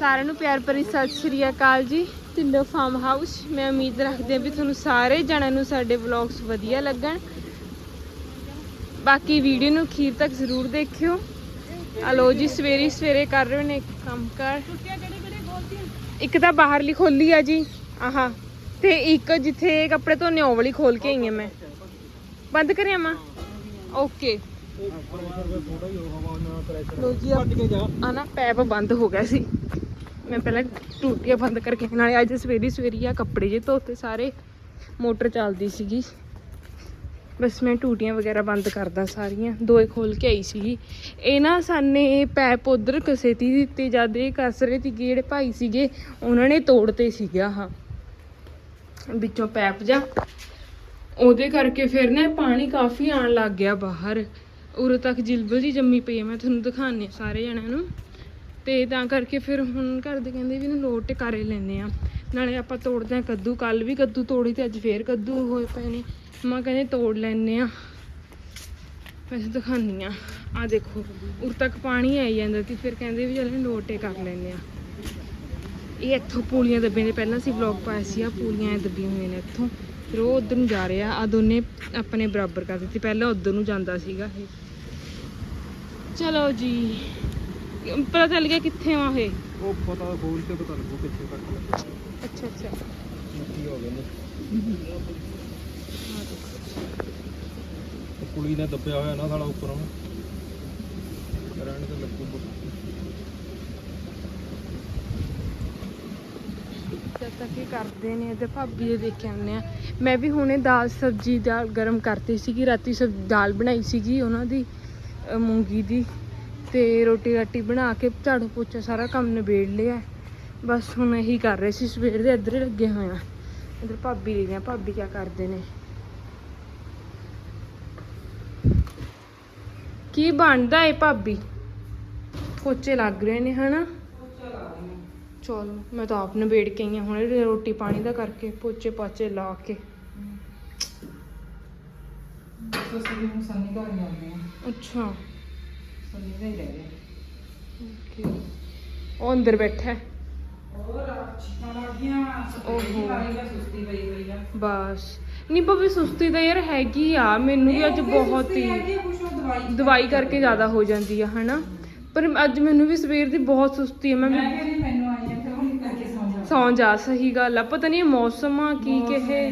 ਸਾਰਿਆਂ ਨੂੰ ਪਿਆਰ ਭਰੀ ਸਤਿ ਸ਼੍ਰੀ ਅਕਾਲ ਜੀ ਤਿੰਨੋ ਫਾਰਮ ਹਾਊਸ ਮੈਂ ਉਮੀਦ ਰੱਖਦੀ ਹਾਂ ਵੀ ਤੁਹਾਨੂੰ ਸਾਰੇ ਜਣਿਆਂ ਨੂੰ ਸਾਡੇ ਵਲੌਗਸ ਵਧੀਆ ਲੱਗਣ ਬਾਕੀ ਵੀਡੀਓ ਨੂੰ ਅਖੀਰ ਤੱਕ ਜ਼ਰੂਰ ਦੇਖਿਓ ਹਲੋ ਜੀ ਸਵੇਰੇ ਸਵੇਰੇ ਕਰ ਰਹੇ ਨੇ ਕੰਮ ਕਰ ਇੱਕ ਤਾਂ ਬਾਹਰਲੀ ਖੋਲੀ ਆ ਜੀ ਆਹਾ ਤੇ ਇੱਕ ਜਿੱਥੇ ਕੱਪੜੇ ਧੋਨੇ ਉਹ ਵਾਲੀ ਖੋਲ ਕੇ ਆਈ ਹਾਂ ਮੈਂ ਬੰਦ ਕਰਿਆ ਮਾਂ ਓਕੇ ਲੋ ਜੀ ਆ ਨਾ ਪੈਪ ਬੰਦ ਹੋ ਗਿਆ ਸੀ ਮੈਂ ਪਹਿਲਾਂ ਟੂਟੀਆਂ ਬੰਦ ਕਰਕੇ ਨਾਲੇ ਅੱਜ ਸਵੇਰੀ ਸਵੇਰੀ ਆ ਕੱਪੜੇ ਜੇ ਧੋਤੇ ਸਾਰੇ, ਮੋਟਰ ਚੱਲਦੀ ਸੀਗੀ। ਬਸ ਮੈਂ ਟੂਟੀਆਂ ਵਗੈਰਾ ਬੰਦ ਕਰਦਾ ਸਾਰੀਆਂ, ਦੋਏ ਖੋਲ ਕੇ ਆਈ ਸੀਗੀ। ਇਹ ਨਾ ਸਾਨੇ ਪੈਪ ਉਧਰ ਕਿਸੇ ਤੀ ਦਿੱਤੇ ਜਦ ਇਹ ਕੱਸ ਰਹੇ ਸੀ ਜਿਹੜੇ ਭਾਈ ਸੀਗੇ, ਉਹਨਾਂ ਨੇ ਤੋੜਤੇ ਸੀਗਾ ਹਾਂ ਵਿੱਚੋਂ ਪੈਪ ਜਾ, ਉਹਦੇ ਕਰਕੇ ਫਿਰ ਨਾ ਪਾਣੀ ਕਾਫੀ ਆਣ ਲੱਗ ਗਿਆ ਬਾਹਰ। ਉਰੇ ਤੱਕ ਜਿਲਬਲ ਜੀ ਜੰਮੀ ਪਈ ਹੈ ਮੈਂ ਤੁਹਾਨੂੰ ਦਿਖਾਉਂਦੀ ਹਾਂ ਸਾਰੇ ਜਣਿਆਂ ਨੂੰ। ਤੇ ਤਾਂ ਕਰਕੇ ਫਿਰ ਹੁਣ ਘਰ ਦੇ ਕਹਿੰਦੇ ਵੀ ਇਹਨੂੰ ਲੋਟ ਟਿਕਾਰੇ ਲੈਂਦੇ ਆ ਨਾਲੇ ਆਪਾਂ ਤੋੜਦੇ ਆ ਕੱਦੂ, ਕੱਲ ਵੀ ਕੱਦੂ ਤੋੜੀ ਤੇ ਅੱਜ ਫੇਰ ਕੱਦੂ ਹੋਏ ਪਏ ਨੇ। ਮਾਂ ਕਹਿੰਦੇ ਤੋੜ ਲੈਂਦੇ ਆ ਵੈਸੇ ਦਿਖਾਉਂਦੀ ਆ ਆ ਦੇਖੋ, ਉਰ ਤੱਕ ਪਾਣੀ ਆਈ ਜਾਂਦਾ ਸੀ, ਫਿਰ ਕਹਿੰਦੇ ਵੀ ਚੱਲ ਇਹਨੂੰ ਲੋਟੇ ਕਰ ਲੈਂਦੇ ਆ ਇਹ ਇੱਥੋਂ ਪੂਲੀਆਂ ਦੱਬੇ ਨੇ, ਪਹਿਲਾਂ ਸੀ ਵਲੌਗ ਪਾਇਆ ਸੀ ਆ ਪੂਲੀਆਂ ਐਂ ਦੱਬੀਆਂ ਹੋਈਆਂ ਨੇ ਇੱਥੋਂ। ਫਿਰ ਉਹ ਉਧਰ ਨੂੰ ਜਾ ਰਿਹਾ ਆ ਦੋਨੇ ਆਪਣੇ ਬਰਾਬਰ ਕਰ ਦਿੱਤੀ। ਪਹਿਲਾਂ ਉਧਰ ਨੂੰ ਜਾਂਦਾ ਸੀਗਾ ਇਹ। ਚਲੋ ਜੀ ਪਤਾ ਚੱਲ ਗਿਆ ਕਿੱਥੇ ਆ ਇਹ? ਉਹ ਪਤਾ ਖੋਲ ਕੇ ਪਤਾ ਲੱਗੂ ਕਿੱਥੇ ਕੱਟ ਲੱਗਾ। ਅੱਛਾ ਅੱਛਾ। ਕੀ ਹੋ ਗਿਆ ਨੇ ਕੁੜੀ ਨੇ ਦੱਬਿਆ ਹੋਇਆ ਨਾ ਸਾਲਾ ਉੱਪਰੋਂ। ਰਹਿਣ ਤੇ ਲੱਗੂ ਜਦ ਤੱਕ ਇਹ ਕਰਦੇ ਨੇ ਤੇ ਭਾਬੀ ਦੇ ਦੇਖ ਕੇ ਆਉਂਦੇ ਆ। ਮੈਂ ਵੀ ਹੁਣੇ ਦਾਲ ਸਬਜੀ ਦਾਲ ਗਰਮ ਕਰਤੀ ਸੀਗੀ ਰਾਤੀ ਸਬ ਦਾਲ ਬਣਾਈ ਸੀਗੀ ਉਹਨਾਂ ਦੀ ਅ, ਮੂੰਗੀ ਦੀ। ਤੇ ਰੋਟੀ ਰਾਟੀ ਬਣਾ ਕੇ ਝਾੜੂ ਪੋਚਾ ਸਾਰਾ ਕੰਮ ਨਿਬੇੜ ਲਿਆ। ਬਸ ਹੁਣ ਇਹੀ ਕਰ ਰਹੇ ਸੀ ਸਵੇਰ ਦੇ ਇੱਧਰ ਲੱਗੇ ਹੋਏ ਆ। ਇੱਧਰ ਭਾਬੀ ਦੇ ਆ ਭਾਬੀ ਕੀ ਕਰਦੇ ਨੇ? ਕੀ ਬਣਦਾ ਏ ਭਾਬੀ? ਪੋਚੇ ਲੱਗ ਰਹੇ ਨੇ ਹਨਾ? ਚਲ ਮੈਂ ਤਾਂ ਆਪ ਨਿਬੇੜ ਕੇ ਆਈ ਹਾਂ ਹੁਣ ਰੋਟੀ ਪਾਣੀ ਦਾ ਕਰਕੇ ਪੋਚੇ ਪਾਚੇ ਲਾ ਕੇ। ਤੁਸੀਂ ਹੁਣ ਸੰਨੀ ਘਰ ਜਾਂਦੇ ਆ ਅੱਛਾ। ਹੀ ਰਹਿ ਓਕੇ। ਉਹ ਅੰਦਰ ਬੈਠਾ ਹੈ। ਹੋਰ ਓਹੋ। ਸੁਸਤੀ ਵਾਲੀ ਦਾ ਸੁਸਤੀ ਪਈ ਹੋਈ ਆ। ਬਸ। ਨਹੀਂ ਭਾਵੇਂ ਸੁਸਤੀ ਤਾਂ ਯਾਰ ਹੈਗੀ ਆ। ਮੈਨੂੰ ਵੀ ਅੱਜ ਬਹੁਤ ਹੀ ਉਹ ਦਵਾਈ ਦਵਾਈ ਕਰਕੇ ਜ਼ਿਆਦਾ ਹੋ ਜਾਂਦੀ ਆ ਹਨਾ? ਪਰ ਅੱਜ ਮੈਨੂੰ ਵੀ ਸਵੇਰ ਦੀ ਬਹੁਤ ਸੁਸਤੀ ਆ। ਮੈਂ ਮੈਂ ਵੀ ਕਹਿੰਦੀ ਮੈਨੂੰ ਆਈ ਆ ਤੇ ਹੁਣ ਕਰਕੇ ਸੌਂ ਜਾ। ਸੌਂ ਜਾ ਸਹੀ ਗੱਲ ਆ। ਪਤਾ ਨਹੀਂ ਮੌਸਮ ਆ ਕੀ ਕਿਹੇ।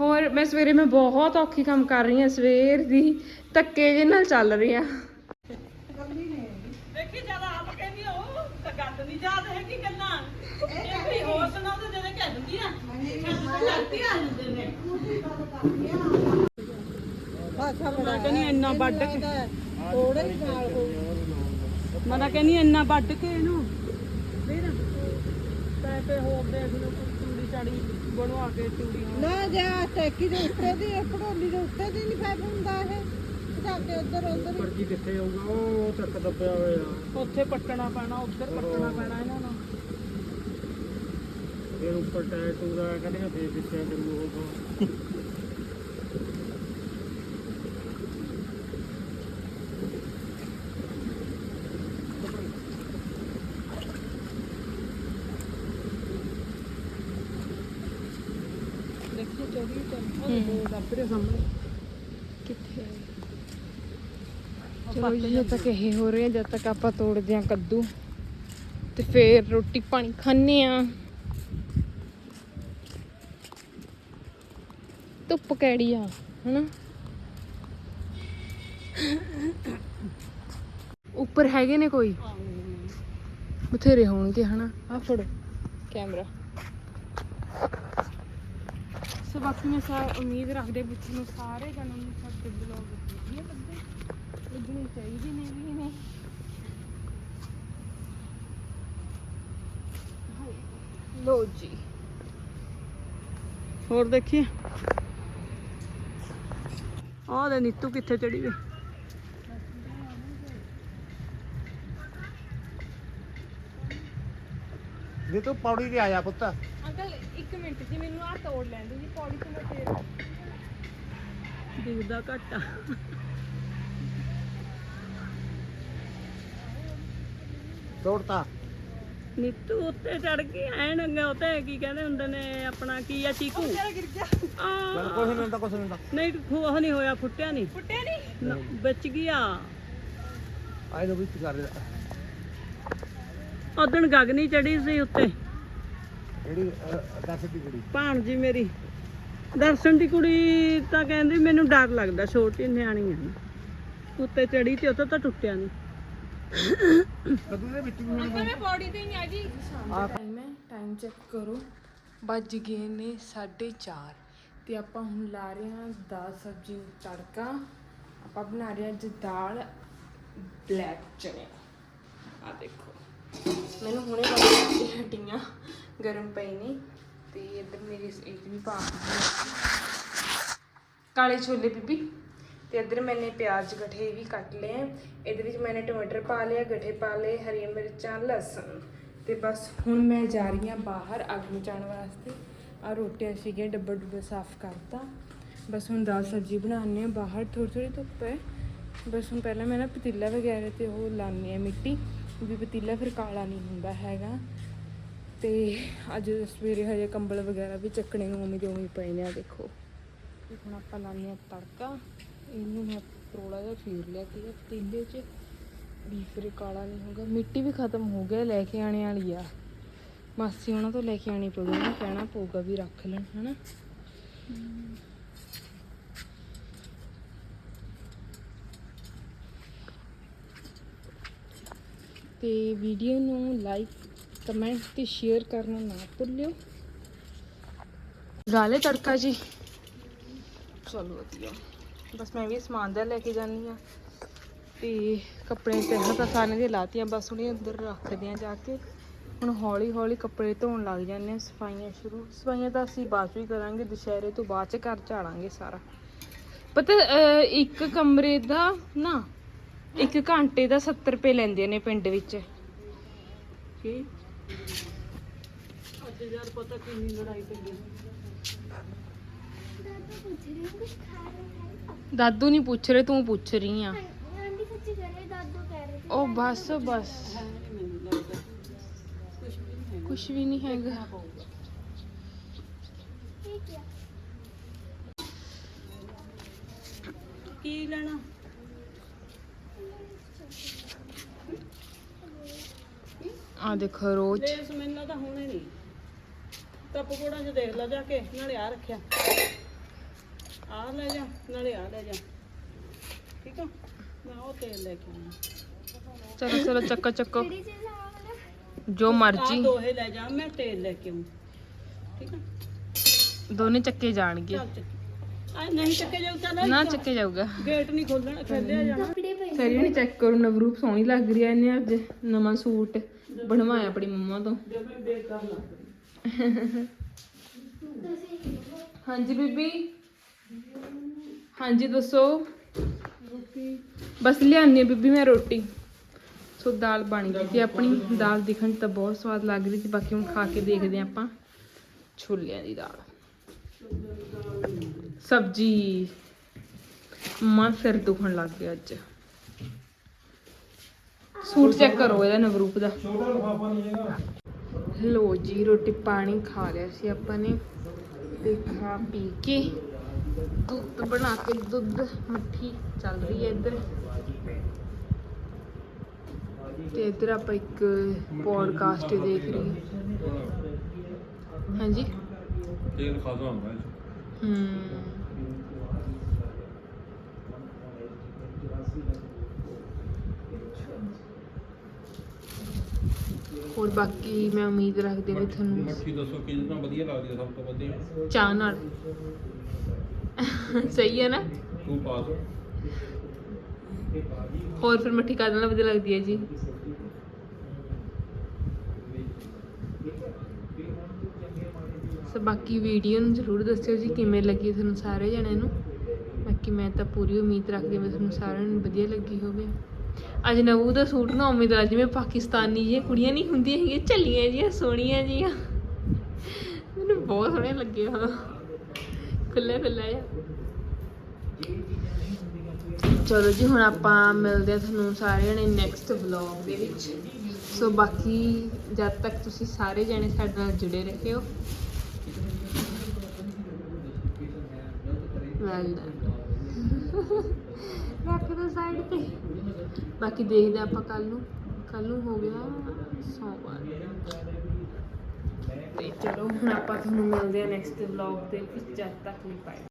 ਹੋਰ ਮੈਂ ਸਵੇਰੇ ਮੈਂ ਬਹੁਤ ਔਖੀ ਕੰਮ ਕਰ ਰਹੀ ਹਾਂ ਸਵੇਰ ਦੀ। ਧੱਕੇ ਜੇ ਨਾਲ ਚੱਲ ਰਹੀ ਆ ਦੇਖੀ ਜਦ ਆਪ ਕਹਿੰਦੀ ਆ, ਉਹ ਤਾਂ ਗੱਲ ਨਹੀਂ ਯਾਦ ਹੈਗੀ ਗੱਲਾਂ। ਇਹ ਕੋਈ ਹੋਰ ਸੁਣਾ ਤੇ ਜਦੋਂ ਕਹਿ ਦਿੰਦੀ ਆ ਲੱਗਦੀ ਆ ਜਾਂਦੇ ਨੇ। ਮੈਂ ਕਹਿੰਦੀ ਇੰਨਾ ਵੱਢ ਕੇ। ਮੈਂ ਤਾਂ ਕਹਿੰਦੀ ਇੰਨਾ ਵੱਢ ਕੇ ਇਹਨੂੰ। ਫਿਰ? ਪੈਸੇ ਹੋਰ ਦੇਖ ਲਓ ਚੂੜੀ ਚਾੜੀ ਬਣਵਾ ਕੇ ਚੂੜੀਆਂ ਨਾ ਜੇ ਟੈਕੀ ਦੇ ਉੱਤੇ ਦੀ ਇਹ ਪੜੋਲੀ ਦੇ ਉੱਤੇ ਦੀ ਨਹੀਂ ਫੈਬ ਹੁੰਦਾ ਇਹ। ਜਾ ਕੇ ਉੱਧਰ ਉੱਧਰ ਹੀ। ਪਰਜੀ ਕਿੱਥੇ ਆਊਗਾ? ਉਹ ਤੱਕ ਦੱਬਿਆ ਹੋਇਆ। ਉੱਥੇ ਪੱਟਣਾ ਪੈਣਾ ਉੱਧਰ ਪੱਟਣਾ ਪੈਣਾ ਇਹਨਾਂ ਨੂੰ। ਫਿਰ ਉੱਪਰ ਟਾਇਰ ਟੂਰਾ ਕਹਿੰਦੇ ਫੇਰ ਪਿੱਛੇ ਕਰੂ ਉਹ ਦੇਖੀ ਚੌਵੀ ਚੱਲ ਲੱਭ ਰਿਹਾ ਸਾਹਮਣੇ ਕਿੱਥੇ ਚਲੋ ਜੀ, ਜਦ ਤੱਕ ਇਹ ਹੋ ਰਿਹਾ ਜਦ ਤੱਕ ਆਪਾਂ ਤੋੜਦੇ ਆ ਕੱਦੂ ਤੇ ਫੇਰ ਰੋਟੀ ਪਾਣੀ ਖਾਣੇ ਆ ਧੁੱਪ ਕਿਹੜੀ ਆ ਹਨਾ? ਉੱਪਰ ਹੈਗੇ ਨੇ ਕੋਈ? ਬਥੇਰੇ ਹੋਣਗੇ ਹਨਾ? ਆ ਫੜੋ। ਕੈਮਰਾ। ਸੋ ਬਾਕੀ ਮੈਂ ਸਾ ਉਮੀਦ ਰੱਖਦੇ ਵੀ ਤੁਹਾਨੂੰ ਸਾਰੇ ਜਣਾਂ ਨੂੰ ਸਾਡੇ ਬਲੌਗ ਵਧੀਆ ਲੱਗੇ। ਲੱਗਣੇ ਚਾਹੀਦੇ ਨੇ ਵੀ ਨੇ ਹਾਏ, ਲਓ ਜੀ। ਹੋਰ ਦੇਖੀ ਆਹ ਦੇ ਨੀਤੂ ਕਿੱਥੇ ਚੜੀ ਵੇ। ਜੇ ਤੂੰ ਪੌੜੀ ਤੇ ਆਇਆ ਪੁੱਤ। ਅੰਕਲ ਇੱਕ ਮਿੰਟ ਜੀ ਮੈਨੂੰ ਆ ਤੋੜ ਲੈਂਦੇ ਜੀ ਪੌੜੀ ਤੋਂ ਮੈਂ ਫੇਰ ਦਿਖਦਾ ਘੱਟ। ਤੋੜਤਾ ਨੀਤੂ ਉੱਤੇ ਚੜ ਕੇ ਐਨ ਅੱਗੇ ਉੱਤੇ ਕੀ ਕਹਿੰਦੇ ਹੁੰਦੇ ਨੇ ਆਪਣਾ ਕੀ ਆ ਚੀਕੂ? ਗਿਰ ਗਿਆ। ਕੁਛ ਨਹੀਂ ਹੁੰਦਾ ਕੁਛ ਨਹੀਂ ਹੁੰਦਾ। ਨਹੀਂ ਉਹ ਨਹੀਂ ਹੋਇਆ ਫੁੱਟਿਆ ਨਹੀਂ। ਫੁੱਟਿਆ ਨਹੀਂ? ਬਚ ਗਿਆ। ਆਏ ਲੋ ਵੀ ਕਰ ਰਿਹਾ। ਉਦਣ ਗਗਨੀ ਚੜੀ ਸੀ ਉੱਤੇ। ਜਿਹੜੀ ਦੱਸ ਦੀ ਕੁੜੀ। ਭਾਣਜੀ ਮੇਰੀ। ਦਰਸ਼ਨ ਦੀ ਕੁੜੀ ਤਾਂ ਕਹਿੰਦੀ ਮੈਨੂੰ ਡਰ ਲੱਗਦਾ ਛੋਟੀ ਨਿਆਣੀ ਆ ਨਾ। ਉੱਤੇ ਚੜੀ ਤੇ ਉੱਤੇ ਤਾਂ ਟੁੱਟਿਆ ਨਹੀਂ। ਕਦੋਂ ਦੇ ਵਿੱਚ ਵੀ ਹੁਣ ਟਾਈਮ ਹੈ ਟਾਈਮ ਚੈੱਕ ਕਰੋ। ਵੱਜ ਗਏ ਨੇ 4:30 ਤੇ ਆਪਾਂ ਹੁਣ ਲਾ ਰਹੇ ਹਾਂ ਦਾਲ ਸਬਜ਼ੀ ਨੂੰ ਤੜਕਾ। ਆਪਾਂ ਬਣਾ ਰਹੇ ਹਾਂ ਅੱਜ ਦਾਲ ਬਲੈਕ ਚਨੇ। ਆ ਦੇਖੋ। ਮੈਨੂੰ ਹੁਣੇ ਕੇ ਹਟੀਆਂ ਗਰਮ ਪਈ ਨੇ। ਤੇ ਇੱਧਰ ਮੇਰੀ ਇੱਕ ਵੀ ਪਾ ਹੈ। ਕਾਲੇ ਛੋਲੇ ਬੀਬੀ। ਤੇ ਇੱਧਰ ਮੈਨੇ ਪਿਆਜ਼ ਗਠੇ ਵੀ ਕੱਟ ਲਏ ਇਹਦੇ ਵਿੱਚ ਮੈंने ਟਮਾਟਰ ਪਾ ਲਿਆ ਗਠੇ ਪਾ ਲਏ, ਹਰੀਆਂ ਮਿਰਚਾਂ, ਲਸਣ ਤੇ ਬਸ ਹੁਣ ਮੈਂ ਜਾ ਰਹੀ ਹਾਂ ਬਾਹਰ ਅੱਗ ਮਚਾਉਣ ਵਾਸਤੇ। ਆ ਰੋਟੀਆਂ ਸੀਗੀਆਂ, ਡੱਬਾ ਡੁੱਬਾ ਸਾਫ਼ ਕਰਤਾ। ਬਸ ਹੁਣ ਦਾਲ ਸਬਜ਼ੀ ਬਣਾਉਣੀ ਆ ਬਾਹਰ ਥੋੜੀ ਥੋੜੀ ਧੁੱਪ ਹੈ। ਬਸ ਹੁਣ ਪਹਿਲਾਂ ਮੈਂ ਨਾ ਪਤੀਲਾ ਵਗੈਰਾ ਤੇ ਉਹ ਲਾਉਂਦੀ ਆ ਮਿੱਟੀ ਵੀ ਪਤੀਲਾ ਫਿਰ ਕਾਲਾ ਨਹੀਂ ਹੁੰਦਾ ਹੈਗਾ। ਤੇ ਅੱਜ ਸਵੇਰੇ ਹਜੇ ਕੰਬਲ ਵਗੈਰਾ ਵੀ ਚੱਕਣੇ ਨੂੰ ਉਵੇਂ ਦੇ ਉਵੇਂ ਪਏ ਨੇ ਆ ਦੇਖੋ। ਤੇ ਹੁਣ ਆਪਾਂ ਲਾਉਂਦੇ ਆ ਤੜਕਾ। ਇਹਨੂੰ ਮੈਂ ਪਰੋਲਾ ਜਿਹਾ ਫੀਰ ਲਿਆ ਕਿ ਪਤੀਲੇ 'ਚ ਵੀ ਫਿਰ ਕਾਲਾ ਨਹੀਂ ਹੋਗਾ ਮਿੱਟੀ ਵੀ ਖਤਮ ਹੋ ਗਿਆ ਲੈ ਕੇ ਆਣੇ ਵਾਲੀ ਆ। ਮਾਸੀ ਉਹਨਾਂ ਤੋਂ ਲੈ ਕੇ ਆਣੀ ਪਊਗੀ ਉਹਨੂੰ ਕਹਿਣਾ ਪਊਗਾ ਵੀ ਰੱਖ ਲੈਣ ਹਨਾ? ਤੇ ਵੀਡੀਓ ਨੂੰ ਲਾਈਕ ਕਮੈਂਟ ਤੇ ਸ਼ੇਅਰ ਕਰਨਾ ਨਾ ਭੁੱਲਿਓ। ਗਾਲੇ ਤੜਕਾ ਜੀ। ਚਲੋ ਵਧੀਆ। ਬਸ ਮੈਂ ਵੀ ਸਮਾਨ ਦਾ ਲੈ ਕੇ ਜਾਨੀ ਆ ਤੇ ਕੱਪੜੇ ਤੇ ਤਾਂ ਸਾਰਿਆਂ ਦੀਆਂ ਲਾਤੀਆਂ ਬਸ ਉਹਨੇ ਅੰਦਰ ਰੱਖਦੇ ਆ ਜਾ ਕੇ। ਹੁਣ ਹੌਲੀ ਹੌਲੀ ਕੱਪੜੇ ਧੋਣ ਲੱਗ ਜਾਂਦੇ ਆ ਸਫਾਈਆਂ ਸ਼ੁਰੂ। ਸਫਾਈਆਂ ਤਾਂ ਅਸੀਂ ਬਾਅਦ 'ਚ ਹੀ ਕਰਾਂਗੇ ਦੁਸ਼ਹਿਰੇ ਤੋਂ ਬਾਅਦ 'ਚ ਘਰ ਝਾੜਾਂਗੇ ਸਾਰਾ। ਪਤਾ ਇੱਕ ਕਮਰੇ ਦਾ ਨਾ ਇੱਕ ਘੰਟੇ ਦਾ 70 ਰੁਪਏ ਲੈਂਦੇ ਨੇ ਪਿੰਡ ਵਿੱਚ। ਕੀ? ਅੱਜ ਯਾਰ ਪਤਾ ਕਿੰਨੀ ਲੜਾਈ ਪਈ ਹੈ। ਦਾਦੂ ਨਹੀਂ ਪੁੱਛ ਰਹੇ ਤੂੰ ਪੁੱਛ ਰਹੀ ਆ। ਆਂਟੀ ਸੱਚੀ ਕਹਿ ਰਹੇ ਦਾਦੂ ਕਹਿ ਰਹੇ ਉਹ ਬਸ ਬਸ। ਕੁਝ ਵੀ ਨਹੀਂ ਹੈ ਕੁਝ ਵੀ ਨਹੀਂ ਹੈਗਾ। ਠੀਕ ਹੈ ਕੀ ਲੈਣਾ? ਆ ਦੇਖੋ ਰੋਜ਼। ਲੇਸ ਮੈਨੂੰ ਤਾਂ ਹੋਣੇ ਨਹੀਂ ਤਾਂ ਪਕੌੜਾਂ 'ਚ ਦੇਖ ਲੈ ਜਾ ਕੇ ਨਾਲੇ ਆ ਰੱਖਿਆ। ਆ ਲੈ ਜਾ ਨਾਲੇ ਆ ਲੈ ਜਾ। ਠੀਕ ਆ? ਮੈਂ ਉਹ ਤੇਲ ਲੈ ਕੇ ਆਉਣਾ। ਚਲੋ ਚਲੋ ਚੱਕੋ ਚੱਕੋ। ਜੋ ਆ ਮਰਜ਼ੀ। ਦੋਹੇ ਲੈ ਜਾ ਮੈਂ ਤੇਲ ਲੈ ਕੇ ਆਉਂ। ਠੀਕ ਆ? ਦੋਨੇ ਚੱਕੇ ਜਾਣਗੇ। ਚੱਲ ਚੱਕ। ਆ ਨਹੀਂ ਚੱਕੇ ਜਾਊ ਚੱਲ ਨਾ ਚੱਕੇ ਜਾਊਗਾ। ਗੇਟ ਨਹੀਂ ਖੋਲਣਾ ਖੋਲਿਆ ਜਾਣਾ। ਕੱਪੜੇ ਪਏ ਸਰੀ ਨਹੀਂ ਚੈੱਕ ਕਰੋ ਨਵਰੂਪ ਸੋਹਣੀ ਲੱਗ ਰਹੀ ਐ ਇਹਨੇ ਅੱਜ। ਨਵਾਂ ਸੂਟ ਬਣਵਾਇਆ ਆਪਣੀ ਮੰਮਾ ਤੋਂ। ਬੇਕਾਰ ਹਾਂਜੀ ਬੀਬੀ। ਹਾਂਜੀ, ਦੱਸੋ। ਬਸ ਲਿਆਨੀ ਬੀਬੀ ਮੈਂ ਰੋਟੀ। ਸੋ ਦਾਲ ਬਣ ਗਈ ਤੇ ਆਪਣੀ ਦਾਲ ਦਿਖਣ ਤਾਂ ਬਹੁਤ ਸਵਾਦ ਲੱਗ ਰਹੀ ਸੀ। ਬਾਕੀ ਹੁਣ ਖਾ ਕੇ ਦੇਖਦੇ ਹਾਂ ਆਪਾਂ। ਛੋਲਿਆਂ ਦੀ ਦਾਲ। ਸਬਜੀ। ਮਾਂ ਸਿਰ ਦੁਖਣ ਲੱਗ ਗਿਆ ਅੱਜ। ਸੂਟ ਚੈੱਕ ਕਰੋ ਇਹਦਾ ਨਵਰੂਪ ਦਾ। ਛੋਟਾ ਲੋ ਜੀ, ਰੋਟੀ ਪਾਣੀ ਖਾ ਲਿਆ ਸੀ ਆਪਾਂ ਨੇ। ਤੇ ਖਾ ਪੀ ਕੇ ਦੁੱਧ ਬਣਾ ਕੇ ਦੁੱਧ ਮੱਠੀ ਚੱਲ ਰਹੀ ਹੈ ਇੱਧਰ। ਤੇ ਇੱਧਰ ਆਪਾਂ ਇੱਕ ਪੋਡਕਾਸਟ ਦੇਖ ਰਹੀ ਹਾਂਜੀ? ਤੇਲ ਖਾਦਾ ਹੁੰਦਾ ਹਮ ਹੋਰ ਬਾਕੀ ਮੈਂ ਉਮੀਦ ਰੱਖਦੀ ਹਾਂ ਵੀ ਤੁਹਾਨੂੰ ਮੱਠੀ ਦੱਸੋ ਕਿਹਦੇ ਨਾਲ ਵਧੀਆ ਲੱਗਦੀ ਹੈ ਸਭ ਤੋਂ ਵਧੀਆ? ਚਾਹ ਨਾਲ। ਸਹੀ ਹੈ ਨਾ? ਤੂੰ ਪਾਸ ਹੋਰ ਫਿਰ ਮੱਠੀ ਕਾਹਦੇ ਨਾਲ ਵਧੀਆ ਲੱਗਦੀ ਹੈ ਜੀ? ਸੋ ਬਾਕੀ ਵੀਡੀਓ ਨੂੰ ਜ਼ਰੂਰ ਦੱਸਿਓ ਜੀ ਕਿਵੇਂ ਲੱਗੀ ਤੁਹਾਨੂੰ ਸਾਰੇ ਜਣਿਆਂ ਨੂੰ? ਬਾਕੀ ਮੈਂ ਤਾਂ ਪੂਰੀ ਉਮੀਦ ਰੱਖਦੀ ਹਾਂ ਵੀ ਤੁਹਾਨੂੰ ਸਾਰਿਆਂ ਨੂੰ ਵਧੀਆ ਲੱਗੀ ਹੋਵੇ। ਅੱਜ ਨਵੂ ਦਾ ਸੂਟ ਨਾ ਉਮੀਦ ਆ ਜਿਵੇਂ ਪਾਕਿਸਤਾਨੀ ਜਿਹੀਆਂ ਕੁੜੀਆਂ ਨਹੀਂ ਹੁੰਦੀਆਂ ਹੈਗੀਆਂ ਝੱਲੀਆਂ ਜੀਆਂ ਸੋਹਣੀਆਂ ਜੀਆਂ ਮੈਨੂੰ ਬਹੁਤ ਸੋਹਣੇ ਲੱਗੇ ਉਹ ਖੁੱਲੇ ਖੁੱਲੇ ਜਿਹਾ ਚਲੋ ਜੀ, ਹੁਣ ਆਪਾਂ ਮਿਲਦੇ ਆ ਤੁਹਾਨੂੰ ਸਾਰੇ ਜਣੇ ਨੈਕਸਟ ਵਲੌਗ ਦੇ ਵਿੱਚ। ਸੋ ਬਾਕੀ ਜਦ ਤੱਕ ਤੁਸੀਂ ਸਾਰੇ ਜਣੇ ਸਾਡੇ ਨਾਲ ਜੁੜੇ ਰਹੋ ਵੈਲ ਰੱਖ ਦੋ ਸਾਈਡ ਤੇ। ਬਾਕੀ ਦੇਖਦੇ ਹਾਂ ਆਪਾਂ ਕੱਲ ਨੂੰ। ਕੱਲ ਨੂੰ ਹੋ ਗਿਆ ਸੋਮਵਾਰ। ਤੇ ਚਲੋ ਹੁਣ ਆਪਾਂ ਤੁਹਾਨੂੰ ਮਿਲਦੇ ਹਾਂ ਨੈਕਸਟ ਵਲੌਗ ਦੇ ਵਿੱਚ ਜਦ ਤੱਕ ਲਈ ਬਾਏ